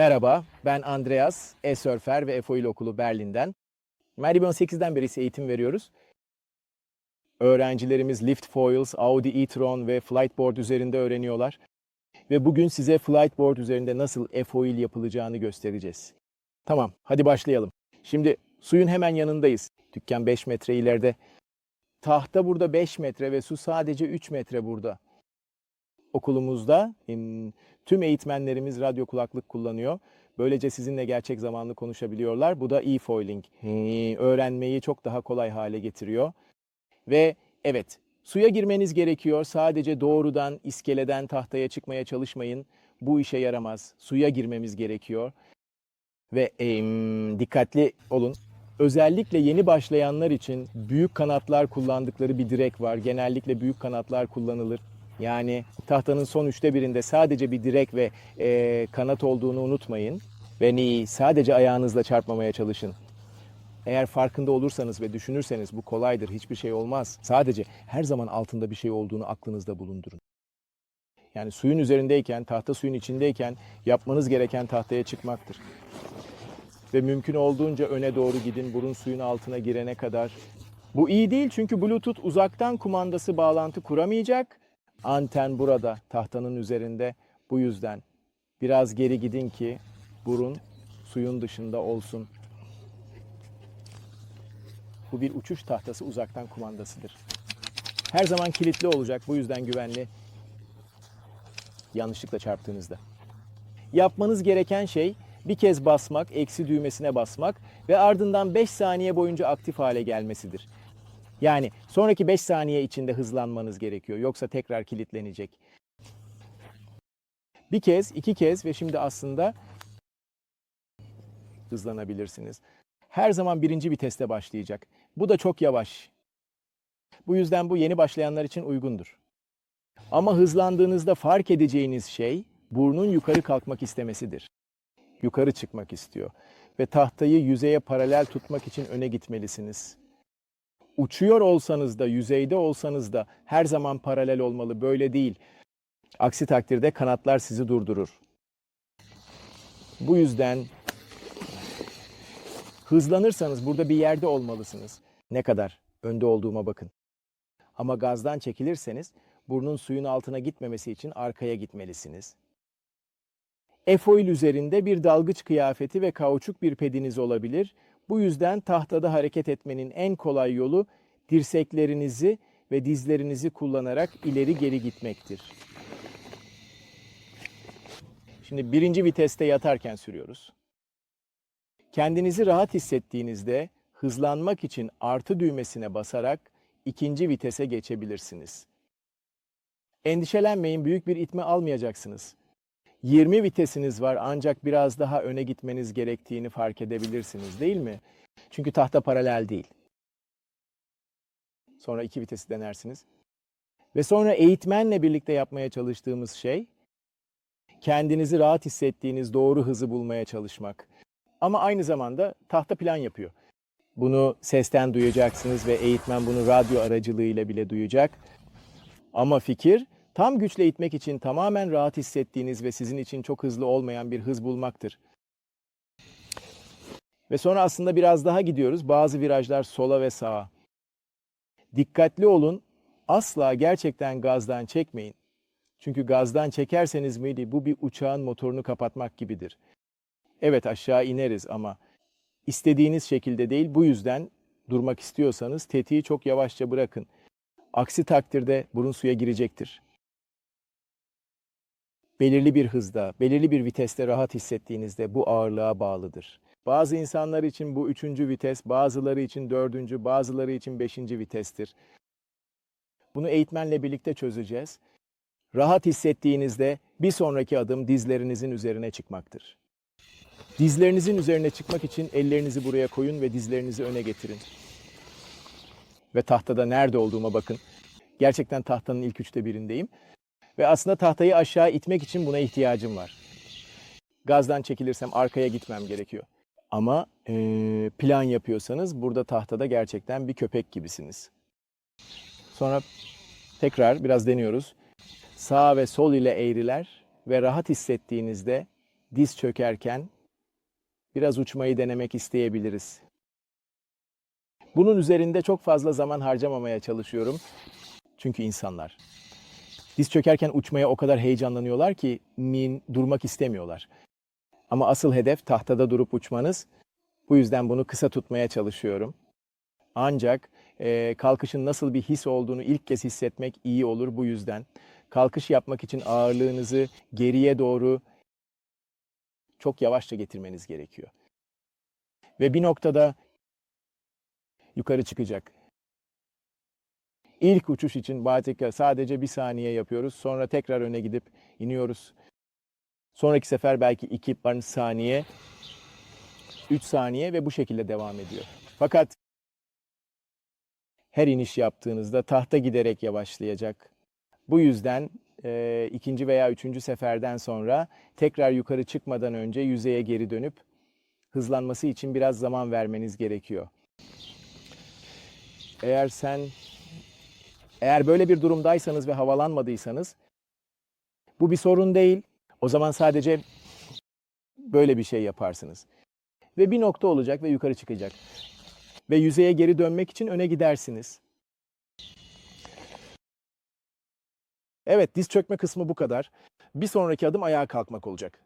Merhaba, ben Andreas, e-surfer ve e-foil okulu Berlin'den. Meribon 8'den beri ise eğitim veriyoruz. Öğrencilerimiz lift foils, Audi e-tron ve flightboard üzerinde öğreniyorlar. Ve bugün size flightboard üzerinde nasıl e-foil yapılacağını göstereceğiz. Tamam, hadi başlayalım. Şimdi suyun hemen yanındayız. Dükkan 5 metre ileride. Tahta burada 5 metre ve su sadece 3 metre burada. Okulumuzda tüm eğitmenlerimiz radyo kulaklık kullanıyor. Böylece sizinle gerçek zamanlı konuşabiliyorlar. Bu da e-foiling. Ee, Öğrenmeyi çok daha kolay hale getiriyor. Ve evet, suya girmeniz gerekiyor. Sadece doğrudan iskeleden tahtaya çıkmaya çalışmayın. Bu işe yaramaz. Suya girmemiz gerekiyor. Ve em, dikkatli olun. Özellikle yeni başlayanlar için büyük kanatlar kullandıkları bir direk var. Genellikle büyük kanatlar kullanılır. Yani tahtanın son üçte birinde sadece bir direk ve e, kanat olduğunu unutmayın. Ve ni sadece ayağınızla çarpmamaya çalışın. Eğer farkında olursanız ve düşünürseniz bu kolaydır, hiçbir şey olmaz. Sadece her zaman altında bir şey olduğunu aklınızda bulundurun. Yani suyun üzerindeyken, tahta suyun içindeyken yapmanız gereken tahtaya çıkmaktır. Ve mümkün olduğunca öne doğru gidin, burun suyun altına girene kadar. Bu iyi değil çünkü Bluetooth uzaktan kumandası bağlantı kuramayacak. Anten burada, tahtanın üzerinde. Bu yüzden biraz geri gidin ki burun suyun dışında olsun. Bu bir uçuş tahtası uzaktan kumandasıdır. Her zaman kilitli olacak. Bu yüzden güvenli. Yanlışlıkla çarptığınızda. Yapmanız gereken şey bir kez basmak, eksi düğmesine basmak ve ardından 5 saniye boyunca aktif hale gelmesidir. Yani sonraki 5 saniye içinde hızlanmanız gerekiyor. Yoksa tekrar kilitlenecek. Bir kez, iki kez ve şimdi aslında hızlanabilirsiniz. Her zaman birinci viteste başlayacak. Bu da çok yavaş. Bu yüzden bu yeni başlayanlar için uygundur. Ama hızlandığınızda fark edeceğiniz şey burnun yukarı kalkmak istemesidir. Yukarı çıkmak istiyor ve tahtayı yüzeye paralel tutmak için öne gitmelisiniz. Uçuyor olsanız da, yüzeyde olsanız da her zaman paralel olmalı. Böyle değil. Aksi takdirde kanatlar sizi durdurur. Bu yüzden hızlanırsanız burada bir yerde olmalısınız. Ne kadar önde olduğuma bakın. Ama gazdan çekilirseniz burnun suyun altına gitmemesi için arkaya gitmelisiniz. Efoil üzerinde bir dalgıç kıyafeti ve kauçuk bir pediniz olabilir. Bu yüzden tahtada hareket etmenin en kolay yolu dirseklerinizi ve dizlerinizi kullanarak ileri geri gitmektir. Şimdi birinci viteste yatarken sürüyoruz. Kendinizi rahat hissettiğinizde hızlanmak için artı düğmesine basarak ikinci vitese geçebilirsiniz. Endişelenmeyin, büyük bir itme almayacaksınız. 20 vitesiniz var ancak biraz daha öne gitmeniz gerektiğini fark edebilirsiniz değil mi? Çünkü tahta paralel değil. Sonra iki vitesi denersiniz. Ve sonra eğitmenle birlikte yapmaya çalıştığımız şey kendinizi rahat hissettiğiniz doğru hızı bulmaya çalışmak. Ama aynı zamanda tahta plan yapıyor. Bunu sesten duyacaksınız ve eğitmen bunu radyo aracılığıyla bile duyacak. Ama fikir tam güçle itmek için tamamen rahat hissettiğiniz ve sizin için çok hızlı olmayan bir hız bulmaktır. Ve sonra aslında biraz daha gidiyoruz. Bazı virajlar sola ve sağa. Dikkatli olun. Asla gerçekten gazdan çekmeyin. Çünkü gazdan çekerseniz miydi bu bir uçağın motorunu kapatmak gibidir. Evet aşağı ineriz ama istediğiniz şekilde değil. Bu yüzden durmak istiyorsanız tetiği çok yavaşça bırakın. Aksi takdirde burun suya girecektir. Belirli bir hızda, belirli bir viteste rahat hissettiğinizde bu ağırlığa bağlıdır. Bazı insanlar için bu üçüncü vites, bazıları için dördüncü, bazıları için beşinci vitestir. Bunu eğitmenle birlikte çözeceğiz. Rahat hissettiğinizde bir sonraki adım dizlerinizin üzerine çıkmaktır. Dizlerinizin üzerine çıkmak için ellerinizi buraya koyun ve dizlerinizi öne getirin. Ve tahtada nerede olduğuma bakın. Gerçekten tahtanın ilk üçte birindeyim. Ve aslında tahtayı aşağı itmek için buna ihtiyacım var. Gazdan çekilirsem arkaya gitmem gerekiyor. Ama eee, plan yapıyorsanız burada tahtada gerçekten bir köpek gibisiniz. Sonra tekrar biraz deniyoruz. Sağ ve sol ile eğriler ve rahat hissettiğinizde diz çökerken biraz uçmayı denemek isteyebiliriz. Bunun üzerinde çok fazla zaman harcamamaya çalışıyorum. Çünkü insanlar diz çökerken uçmaya o kadar heyecanlanıyorlar ki min durmak istemiyorlar. Ama asıl hedef tahtada durup uçmanız. Bu yüzden bunu kısa tutmaya çalışıyorum. Ancak e, kalkışın nasıl bir his olduğunu ilk kez hissetmek iyi olur bu yüzden. Kalkış yapmak için ağırlığınızı geriye doğru çok yavaşça getirmeniz gerekiyor. Ve bir noktada yukarı çıkacak. İlk uçuş için Batika sadece bir saniye yapıyoruz. Sonra tekrar öne gidip iniyoruz. Sonraki sefer belki iki saniye, üç saniye ve bu şekilde devam ediyor. Fakat her iniş yaptığınızda tahta giderek yavaşlayacak. Bu yüzden e, ikinci veya üçüncü seferden sonra tekrar yukarı çıkmadan önce yüzeye geri dönüp hızlanması için biraz zaman vermeniz gerekiyor. Eğer sen eğer böyle bir durumdaysanız ve havalanmadıysanız bu bir sorun değil. O zaman sadece böyle bir şey yaparsınız. Ve bir nokta olacak ve yukarı çıkacak. Ve yüzeye geri dönmek için öne gidersiniz. Evet, diz çökme kısmı bu kadar. Bir sonraki adım ayağa kalkmak olacak.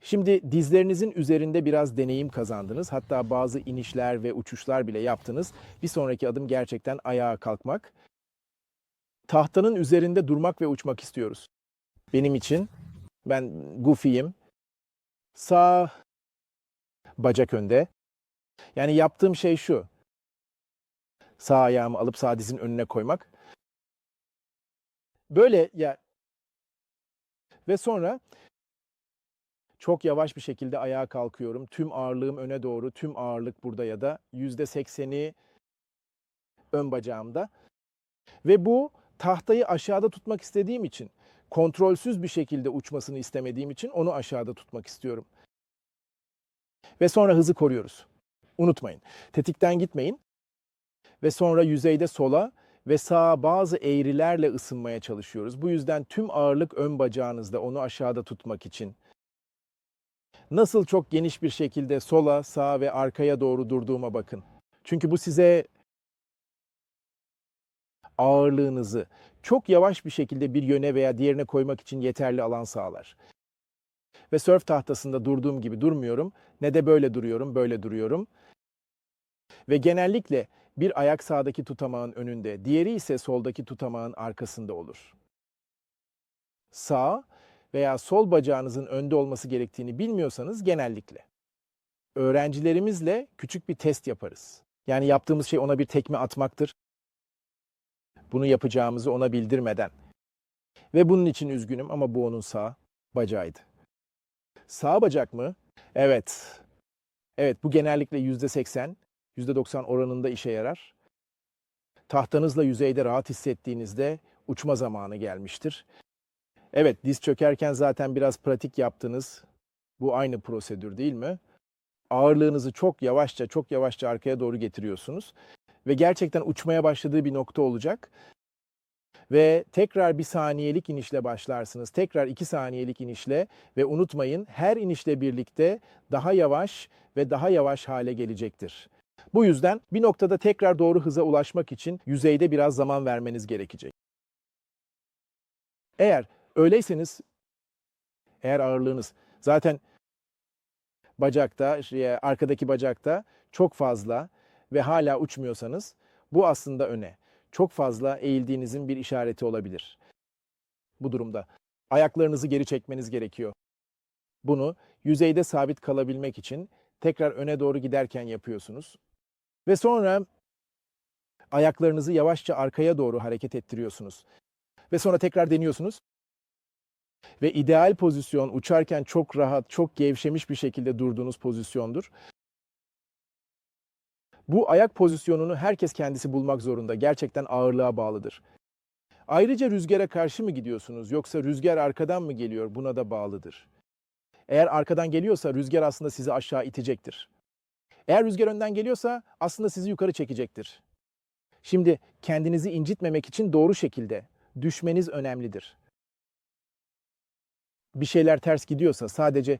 Şimdi dizlerinizin üzerinde biraz deneyim kazandınız. Hatta bazı inişler ve uçuşlar bile yaptınız. Bir sonraki adım gerçekten ayağa kalkmak. Tahtanın üzerinde durmak ve uçmak istiyoruz. Benim için ben Goofy'yim. Sağ bacak önde. Yani yaptığım şey şu. Sağ ayağımı alıp sağ dizin önüne koymak. Böyle ya ve sonra çok yavaş bir şekilde ayağa kalkıyorum. Tüm ağırlığım öne doğru, tüm ağırlık burada ya da yüzde sekseni ön bacağımda. Ve bu tahtayı aşağıda tutmak istediğim için, kontrolsüz bir şekilde uçmasını istemediğim için onu aşağıda tutmak istiyorum. Ve sonra hızı koruyoruz. Unutmayın. Tetikten gitmeyin. Ve sonra yüzeyde sola ve sağa bazı eğrilerle ısınmaya çalışıyoruz. Bu yüzden tüm ağırlık ön bacağınızda onu aşağıda tutmak için. Nasıl çok geniş bir şekilde sola, sağa ve arkaya doğru durduğuma bakın. Çünkü bu size ağırlığınızı çok yavaş bir şekilde bir yöne veya diğerine koymak için yeterli alan sağlar. Ve sörf tahtasında durduğum gibi durmuyorum. Ne de böyle duruyorum, böyle duruyorum. Ve genellikle bir ayak sağdaki tutamağın önünde, diğeri ise soldaki tutamağın arkasında olur. Sağ veya sol bacağınızın önde olması gerektiğini bilmiyorsanız genellikle. Öğrencilerimizle küçük bir test yaparız. Yani yaptığımız şey ona bir tekme atmaktır. Bunu yapacağımızı ona bildirmeden. Ve bunun için üzgünüm ama bu onun sağ bacağıydı. Sağ bacak mı? Evet. Evet bu genellikle yüzde seksen, yüzde doksan oranında işe yarar. Tahtanızla yüzeyde rahat hissettiğinizde uçma zamanı gelmiştir. Evet diz çökerken zaten biraz pratik yaptınız. Bu aynı prosedür değil mi? Ağırlığınızı çok yavaşça çok yavaşça arkaya doğru getiriyorsunuz. Ve gerçekten uçmaya başladığı bir nokta olacak. Ve tekrar bir saniyelik inişle başlarsınız. Tekrar iki saniyelik inişle ve unutmayın her inişle birlikte daha yavaş ve daha yavaş hale gelecektir. Bu yüzden bir noktada tekrar doğru hıza ulaşmak için yüzeyde biraz zaman vermeniz gerekecek. Eğer öyleyseniz, eğer ağırlığınız zaten bacakta, şey, arkadaki bacakta çok fazla ve hala uçmuyorsanız bu aslında öne çok fazla eğildiğinizin bir işareti olabilir. Bu durumda ayaklarınızı geri çekmeniz gerekiyor. Bunu yüzeyde sabit kalabilmek için tekrar öne doğru giderken yapıyorsunuz. Ve sonra ayaklarınızı yavaşça arkaya doğru hareket ettiriyorsunuz. Ve sonra tekrar deniyorsunuz. Ve ideal pozisyon uçarken çok rahat, çok gevşemiş bir şekilde durduğunuz pozisyondur. Bu ayak pozisyonunu herkes kendisi bulmak zorunda. Gerçekten ağırlığa bağlıdır. Ayrıca rüzgara karşı mı gidiyorsunuz yoksa rüzgar arkadan mı geliyor buna da bağlıdır. Eğer arkadan geliyorsa rüzgar aslında sizi aşağı itecektir. Eğer rüzgar önden geliyorsa aslında sizi yukarı çekecektir. Şimdi kendinizi incitmemek için doğru şekilde düşmeniz önemlidir. Bir şeyler ters gidiyorsa sadece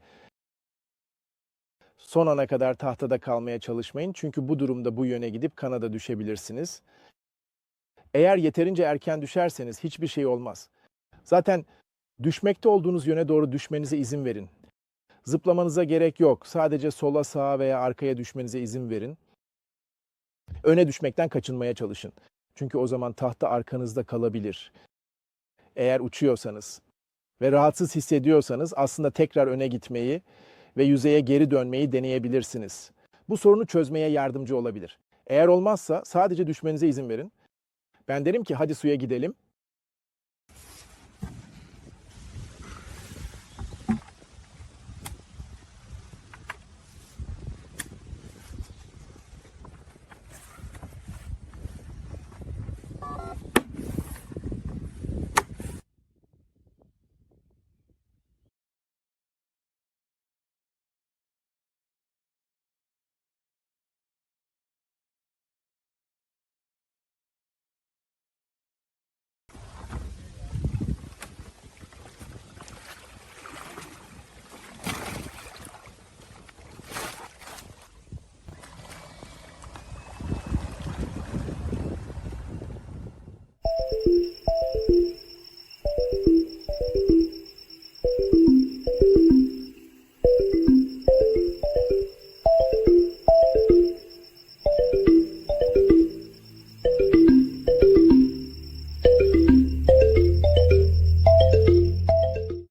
Son ana kadar tahtada kalmaya çalışmayın. Çünkü bu durumda bu yöne gidip kanada düşebilirsiniz. Eğer yeterince erken düşerseniz hiçbir şey olmaz. Zaten düşmekte olduğunuz yöne doğru düşmenize izin verin. Zıplamanıza gerek yok. Sadece sola, sağa veya arkaya düşmenize izin verin. Öne düşmekten kaçınmaya çalışın. Çünkü o zaman tahta arkanızda kalabilir. Eğer uçuyorsanız ve rahatsız hissediyorsanız aslında tekrar öne gitmeyi ve yüzeye geri dönmeyi deneyebilirsiniz. Bu sorunu çözmeye yardımcı olabilir. Eğer olmazsa sadece düşmenize izin verin. Ben derim ki hadi suya gidelim.